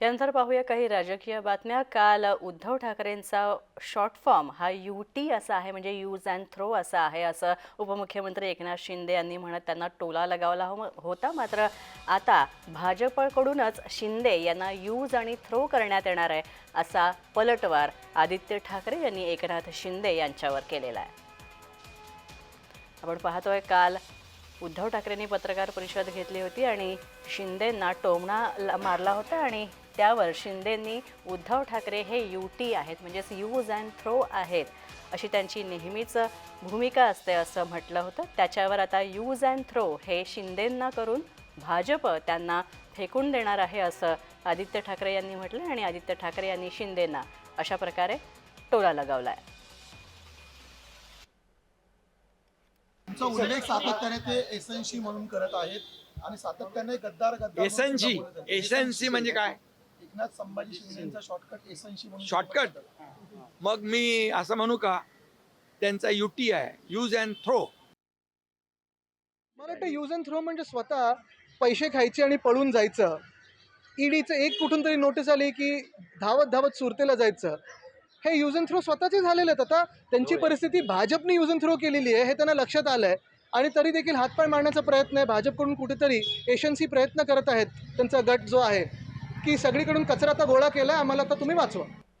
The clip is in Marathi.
यानंतर पाहूया काही राजकीय बातम्या. काल उद्धव ठाकरेंचा शॉर्ट फॉर्म हा यू टी असा आहे म्हणजे यूज अँड थ्रो असा आहे असं उपमुख्यमंत्री एकनाथ शिंदे यांनी म्हणत त्यांना टोला लगावला हो- होता. मात्र आता भाजपकडूनच शिंदे यांना यूज आणि थ्रो करण्यात येणार आहे असा पलटवार आदित्य ठाकरे यांनी एकनाथ शिंदे यांच्यावर केलेला आहे. आपण पाहतोय काल उद्धव ठाकरेंनी पत्रकार परिषद घेतली होती आणि शिंदेंना टोमणा मारला होता आणि त्यावर शिंदेंनी उद्धव ठाकरे हे यू टी आहेत म्हणजेच यूज अँड थ्रो आहेत अशी त्यांची नेहमीच भूमिका असते असं म्हटलं होतं. त्याच्यावर आता यूज अँड थ्रो हे शिंदेंना करून भाजप त्यांना फेकून देणार आहे असं आदित्य ठाकरे यांनी म्हटलं आणि आदित्य ठाकरे यांनी शिंदेंना अशा प्रकारे टोला लगावला आहे तुमचा उल्लेख सातत्याने ते एसएनसी म्हणून करत आहेत आणि सातत्याने गद्दार गद्दार एसएनसी आहेत. एसएनसी म्हणजे काय? एकनाथ संभाजी शिंदेचा शॉर्टकट एसएनसी म्हणून शॉर्टकट मग मी असं म्हणू का त्यांचा युटी आहे यूज अँड थ्रो मला वाटतं यूज अँड थ्रो म्हणजे स्वतः पैसे खायचे आणि पळून जायचं. ईडीचं एक कुठून तरी नोटीस आली की धावत धावत सुरतेला जायचं. हे यूज अँड थ्रो स्वतःचे झालेले आहेत आता. त्यांची परिस्थिती भाजपने यूज अँड थ्रो केलेली आहे हे त्यांना लक्षात आलं आहे आणि तरी देखील हातपाय मारण्याचा प्रयत्न आहे. भाजपकडून कुठेतरी एशन्सी प्रयत्न करत आहेत. त्यांचा गट जो आहे की सगळीकडून कचरा आता गोळा केला आम्हाला आता तुम्ही वाचवा.